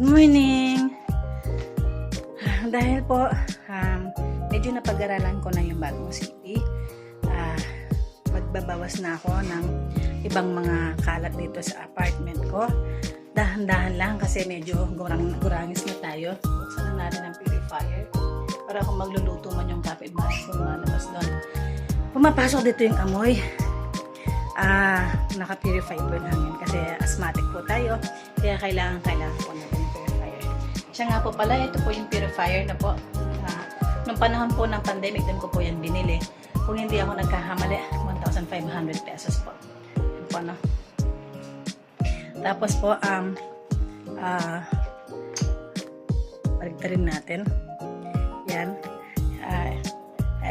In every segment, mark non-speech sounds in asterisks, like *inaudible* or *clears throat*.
Good morning! Dahil po, um, medyo napag-aralan ko na yung bagong city. Ah, magbabawas na ako ng ibang mga kalat dito sa apartment ko. Dahan-dahan lang kasi medyo gurang, gurangis na tayo. Buksan na natin ang purifier para kung magluluto man yung kapitbahay ko lumalabas doon. Pumapasok dito yung amoy. Ah, naka-purify po hangin kasi asthmatic po tayo. Kaya kailangan, kailangan po natin. Siya nga po pala, ito po yung purifier na po. Ah, nung panahon po ng pandemic, din ko po yan binili. Kung hindi ako nagkahamali, 1,500 pesos po. Yun po, no? Tapos po, um, ah, baligtarin natin. Yan.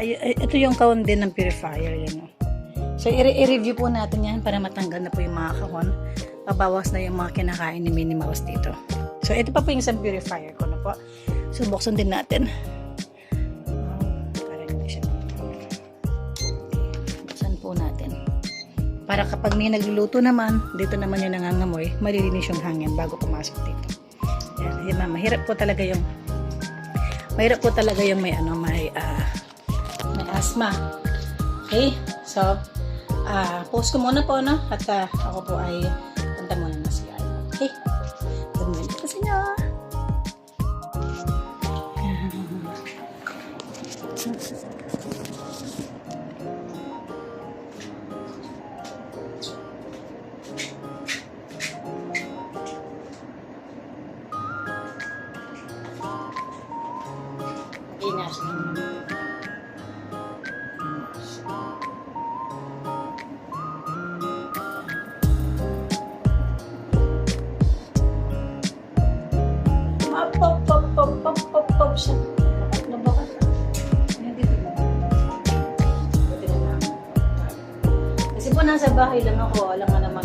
Ay- ito yung kaon din ng purifier, yan? So, i-review po natin yan para matanggal na po yung mga kahon. Pabawas na yung mga kinakain ni Minnie Mouse dito. So, ito pa po yung isang purifier ko na po. So, buksan din natin. Buksan po natin. Para kapag may nagluluto naman, dito naman yung nangangamoy, malilinis yung hangin bago pumasok dito. Yan, yan ma'am. Mahirap po talaga yung mahirap po talaga yung may ano, may ah, may asthma. Okay? So, ah post ko muna po, no? At ah, ako po ay punta muna na si Ay. Okay? Po nasa bahay lang ako, alam nga naman.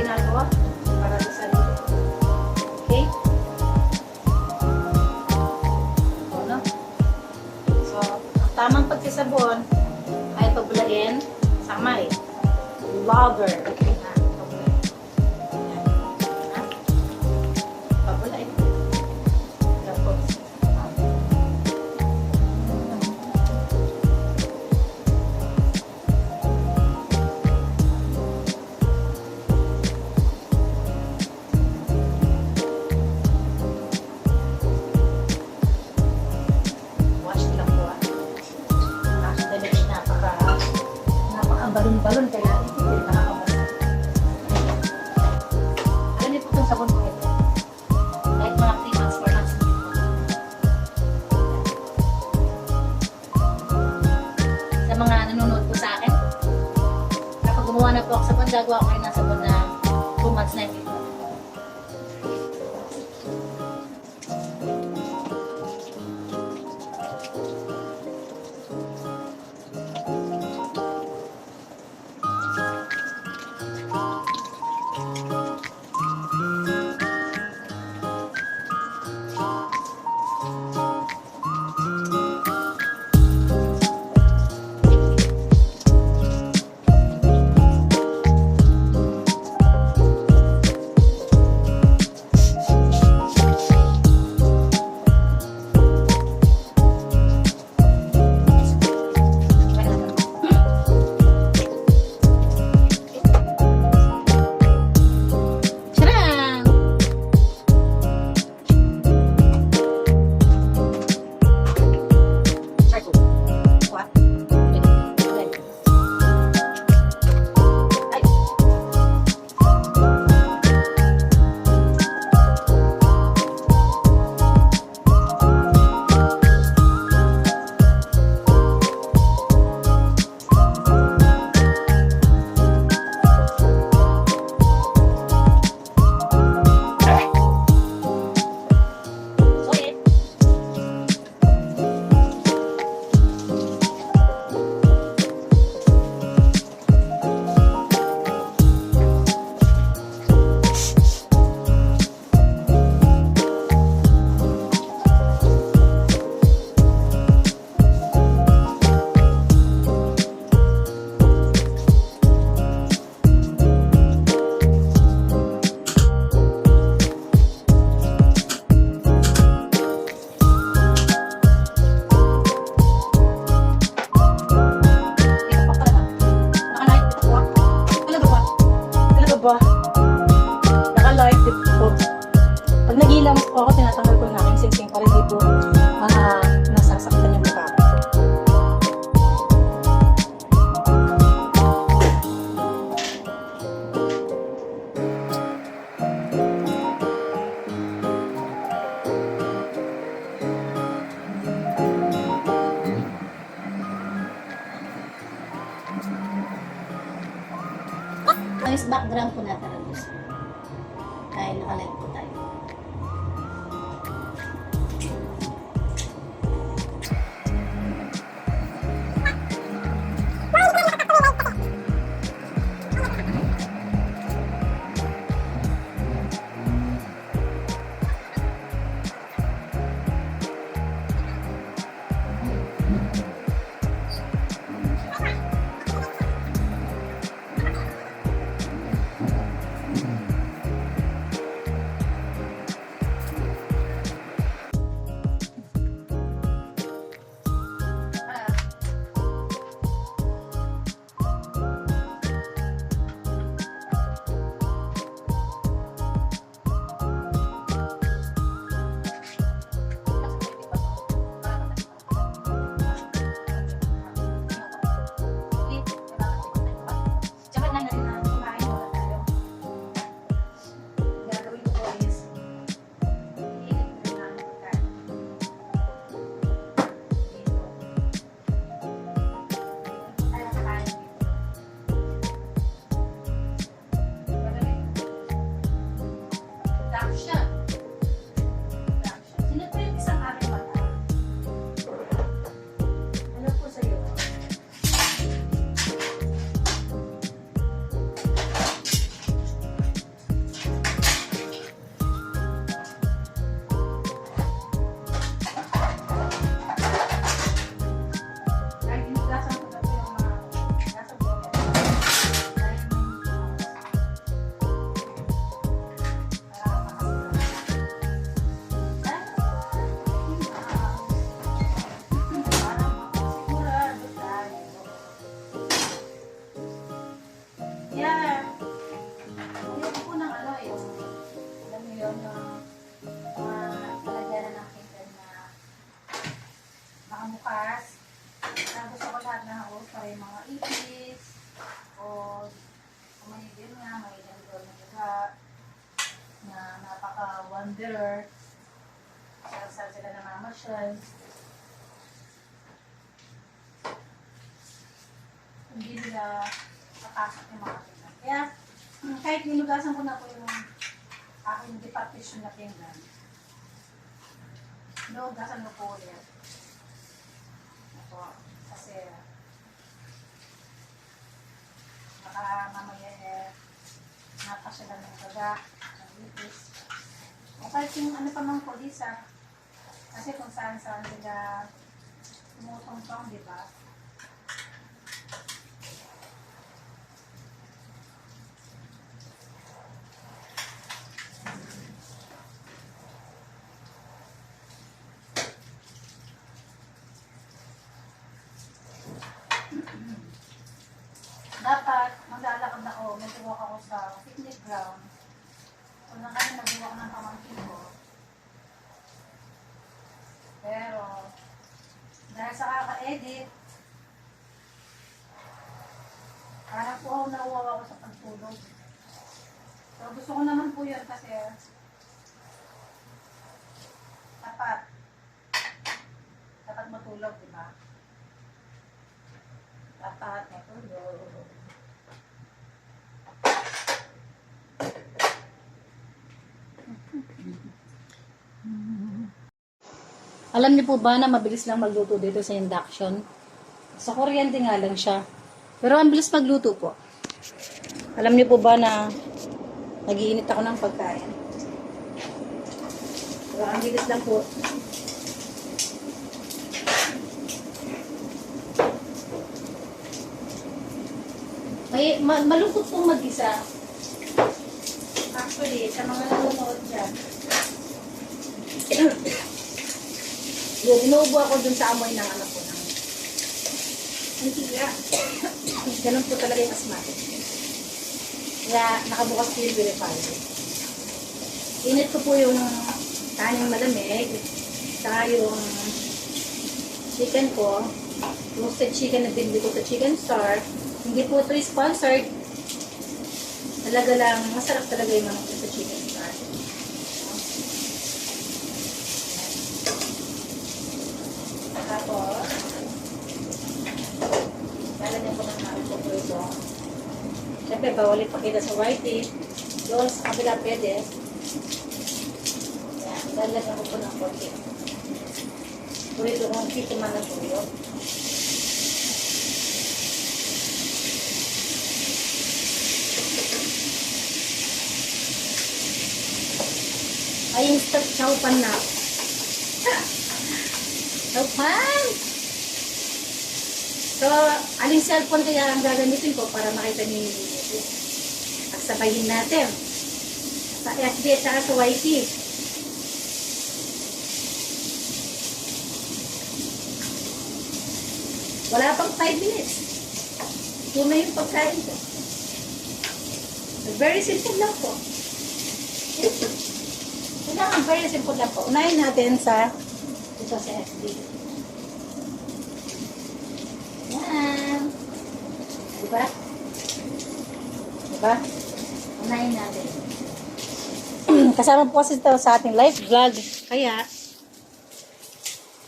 Ginagawa para sa sarili. Okay? Ano? So, ang tamang pagsasabon ay pabulain sa kamay. Lager. O ako tinatanggal ko na aking singsing pa rin. Namamasyal. Hindi nila papasok yung mga tingnan. Kaya, mm, kahit nilugasan ko na po yung aking departition na pinggan, nilugasan ko po ulit. Ako, kasi baka mamaya eh, napasyalan ng baga, ng lipis. O kahit yung ano pa mang polisa, kasi kung saan saan sila tumutong-tong, di ba? dapat maglalakad ako, nag-walk ako sa picnic ground. So, na kami nag-walk ng pamangkin ko. Pero, dahil sa kaka-edit, parang po ako nauwaw ako sa pagtulog. So, gusto ko naman po yun kasi dapat dapat matulog, di ba? Dapat matulog. Alam niyo po ba na mabilis lang magluto dito sa induction? Sa kuryente nga lang siya. Pero ang bilis magluto po. Alam niyo po ba na nagiinit ako ng pagkain? Pero ang bilis lang po. May, ma- malungkot pong mag-isa. Actually, sa mga nanonood dyan, yung inuubo ako dun sa amoy ng anak ko ng Antila. Ganun po talaga yung asthmatic. Kaya nakabukas ko yung purifier. Init ko po yung kaning malamig, saka yung chicken ko, roasted chicken na binili ko sa Chicken Star. Hindi po ito sponsored. Talaga lang, masarap talaga yung manok sa Chicken Star. Tapos, lalagyan ko ng namin po ito. Siyempre, Siyempre, bawal ipakita sa whitey. Doon sa kabila pwede. Yan, lalagyan ko po ng konti. Purito kong kito man na tuyo. Ay, instant chowpan na. *laughs* Chowpan! So, aling cellphone kaya ang gagamitin ko para makita niyo sabayin natin. Sa FB at saka sa YT. Wala pang 5 minutes. Ito na yung pagkain ko. Very simple lang po. Kailangan very simple lang po. Unahin natin sa ito sa FB. Yan. Diba? Diba? Unahin natin. *clears throat* Kasama po kasi ito sa ating live vlog. Kaya,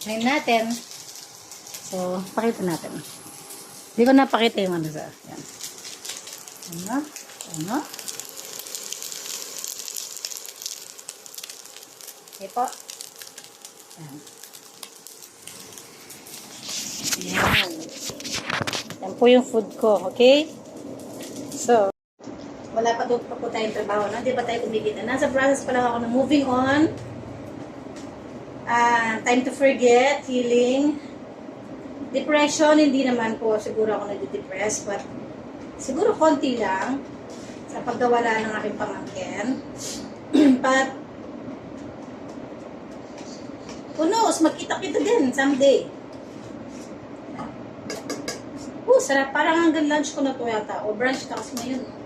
unahin natin. So, pakita natin. Hindi ko napakita yung ano sa, yan. Ano? Ano? Okay po. Yan. Yan. Yan po yung food ko, okay? So, wala pa doon pa po tayong trabaho, no? Hindi pa tayo kumikita. Nasa process pa lang ako ng moving on. Ah, time to forget, healing. Depression, hindi naman po siguro ako nade-depress, but siguro konti lang sa pagkawala ng aking pamangkin. *clears throat* but, who knows, magkita-kita din someday. Oh, sarap. Parang hanggang lunch ko na to yata. O brunch na kasi ngayon. So,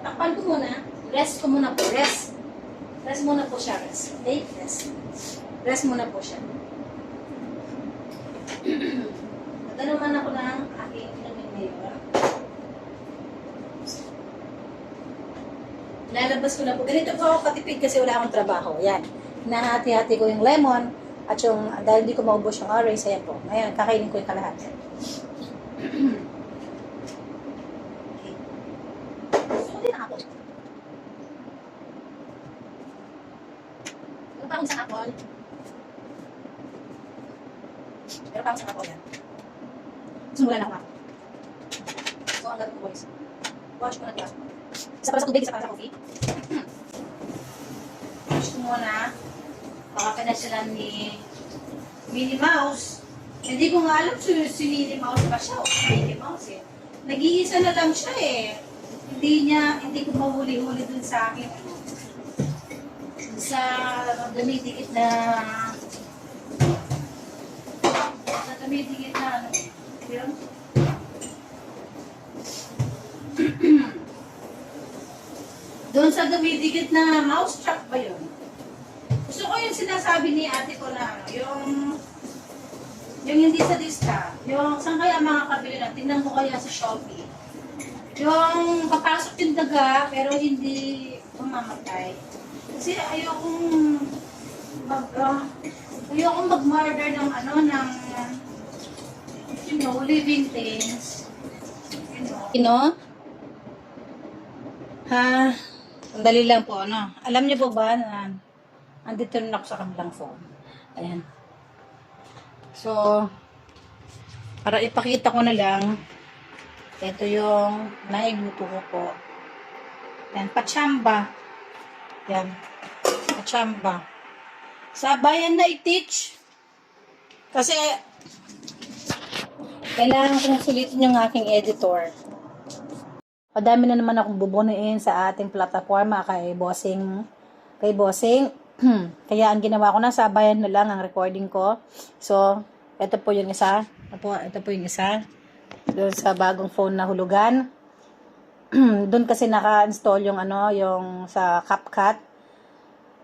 takpan ko muna. Rest ko muna po. Rest. Rest muna po siya. Rest. Okay? Rest. Rest muna po siya. Nagano man ako ng aking inumin ngayon. Lalabas ko na po. Ganito po ako katipid kasi wala akong trabaho. Yan. Nahati-hati ko yung lemon at yung, dahil hindi ko maubos yung orange, ayan po. Ngayon, kakainin ko yung kalahati. *clears throat* okay. Gusto ko din ang apple. Meron pa akong isang apple. Meron pa akong isang apple yan. Sumulan ako. So, ang gagawin ko boys. Wash ko na ito. Isa para sa tubig, isa para sa coffee. Wash muna. Baka pinasyalan ni Minnie Mouse. Hindi ko nga alam si, si Minnie Mouse ba siya o Minnie Mouse eh. Nag-iisa na lang siya eh. Hindi niya, hindi ko mahuli-huli dun sa akin. Sa dumidikit na sa dumidikit na ano. Yun. *clears throat* Doon sa dumidikit na mouse trap ba yun? Gusto ko yung sinasabi ni ate ko na yung yung hindi sa lista, yung saan kaya mga kabili na, tingnan ko kaya sa Shopee. Yung papasok yung daga, pero hindi mamamatay. Kasi ayokong mag, uh, ayokong mag-murder ng ano, ng, you know, living things. You know. You? Ha? Sandali lang po, ano? Alam niyo po ba na andito rin ako sa kabilang phone. Ayan. So, para ipakita ko na lang, ito yung naigluto ko po. Yan, pachamba. Yan. Pachamba. Sa bayan na i-teach. Kasi, kailangan kong sulitin yung aking editor. Padami na naman akong bubunuin sa ating plataforma kay Bossing. Kay Bossing. *clears throat* Kaya ang ginawa ko na, sabayan na lang ang recording ko. So, ito po yung isa. Ito po, ito po yung isa. Doon sa bagong phone na hulugan. *clears throat* Doon kasi naka-install yung ano, yung sa CapCut.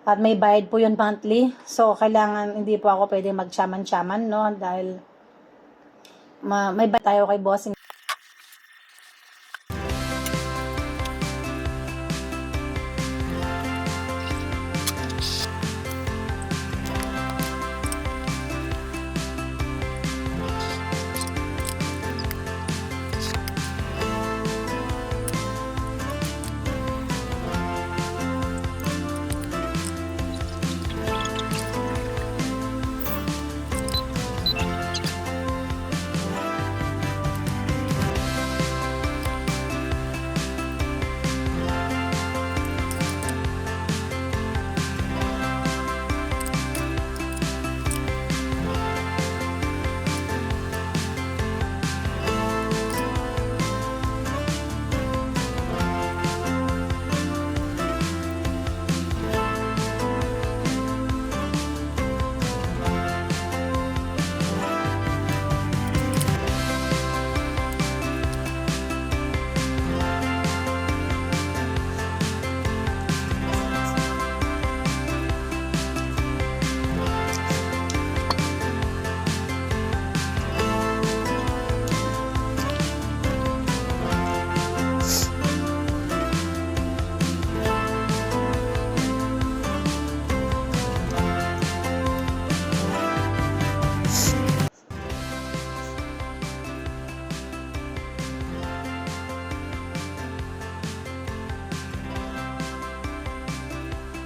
At may bayad po yun monthly. So, kailangan, hindi po ako pwede mag-chaman-chaman, no? Dahil ma- may bayad tayo kay Bossing.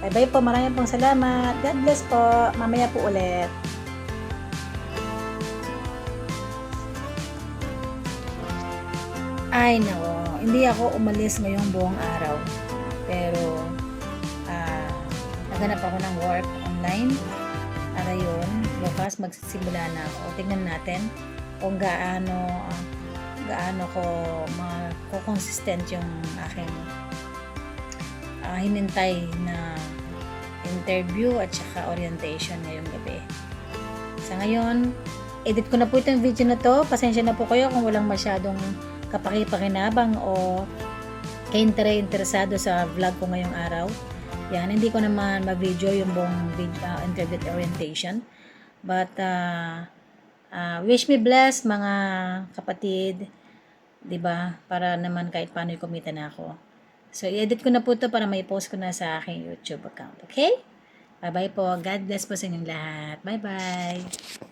Bye-bye po. Maraming pong salamat. God bless po. Mamaya po ulit. Ay, nako. Hindi ako umalis ngayong buong araw. Pero, ah, naganap ako ng work online. At ayun, bukas magsisimula na ako. Tingnan natin kung gaano, ah, gaano ko makukonsistent yung aking ah, hinintay na interview at saka orientation ngayong gabi. Sa ngayon, edit ko na po itong video na to. Pasensya na po kayo kung walang masyadong kapakipakinabang o kaintere interesado sa vlog ko ngayong araw. Yan, hindi ko naman mag-video yung buong video, uh, interview at orientation. But, uh, uh, wish me bless mga kapatid, 'di ba? Para naman kahit paano kumita na ako. So, i-edit ko na po to para may post ko na sa aking YouTube account. Okay? Bye-bye po. God bless po sa inyong lahat. Bye-bye.